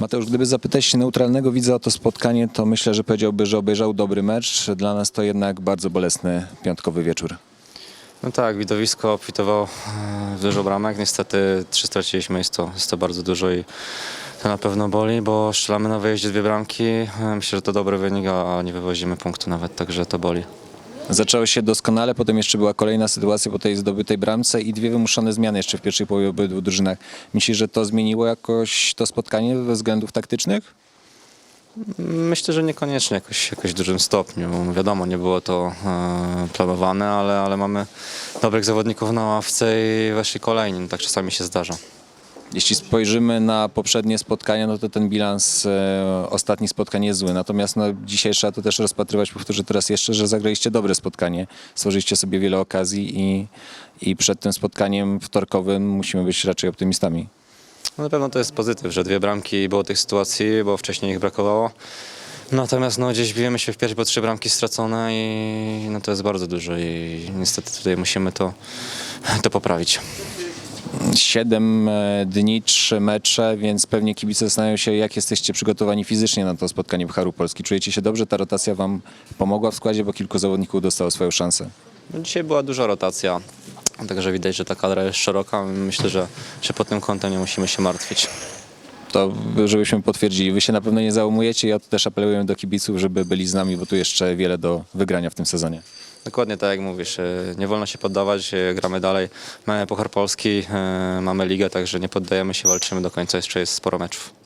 Mateusz, gdyby zapytać się neutralnego widza o to spotkanie, to myślę, że powiedziałby, że obejrzał dobry mecz. Dla nas to jednak bardzo bolesny piątkowy wieczór. No tak, widowisko obfitowało e, w dużo bramek. Niestety trzy straciliśmy, jest to, jest to bardzo dużo i to na pewno boli, bo strzelamy na wyjeździe dwie bramki. E, Myślę, że to dobry wynik, a nie wywozimy punktu nawet, także to boli. Zaczęło się doskonale, potem jeszcze była kolejna sytuacja po tej zdobytej bramce i dwie wymuszone zmiany jeszcze w pierwszej połowie obydwu drużynach. Myślisz, że to zmieniło jakoś to spotkanie ze względów taktycznych? Myślę, że niekoniecznie jakoś, jakoś w dużym stopniu. Wiadomo, nie było to e, planowane, ale, ale mamy dobrych zawodników na ławce i weszli kolejni. Tak czasami się zdarza. Jeśli spojrzymy na poprzednie spotkania, no to ten bilans e, ostatnich spotkań jest zły. Natomiast no, dzisiaj trzeba to też rozpatrywać, powtórzę teraz jeszcze, że zagraliście dobre spotkanie. Stworzyliście sobie wiele okazji i, i przed tym spotkaniem wtorkowym musimy być raczej optymistami. No na pewno to jest pozytyw, że dwie bramki było tych sytuacji, bo wcześniej ich brakowało. Natomiast no, gdzieś bijemy się w pierś, bo trzy bramki stracone i no, to jest bardzo dużo i niestety tutaj musimy to, to poprawić. Siedem e, dni, trzy mecze, więc pewnie kibice zastanawiają się, jak jesteście przygotowani fizycznie na to spotkanie w Haru Polski. Czujecie się dobrze? Ta rotacja wam pomogła w składzie, bo kilku zawodników dostało swoją szansę. No, dzisiaj była duża rotacja, także widać, że ta kadra jest szeroka. Myślę, że, że pod tym kątem nie musimy się martwić. To żebyśmy potwierdzili. Wy się na pewno nie załamujecie. Ja też apeluję do kibiców, żeby byli z nami, bo tu jeszcze wiele do wygrania w tym sezonie. Dokładnie tak jak mówisz, e, nie wolno się poddawać, e, gramy dalej. Mamy Puchar Polski, e, mamy ligę, także nie poddajemy się, walczymy do końca, jeszcze jest sporo meczów.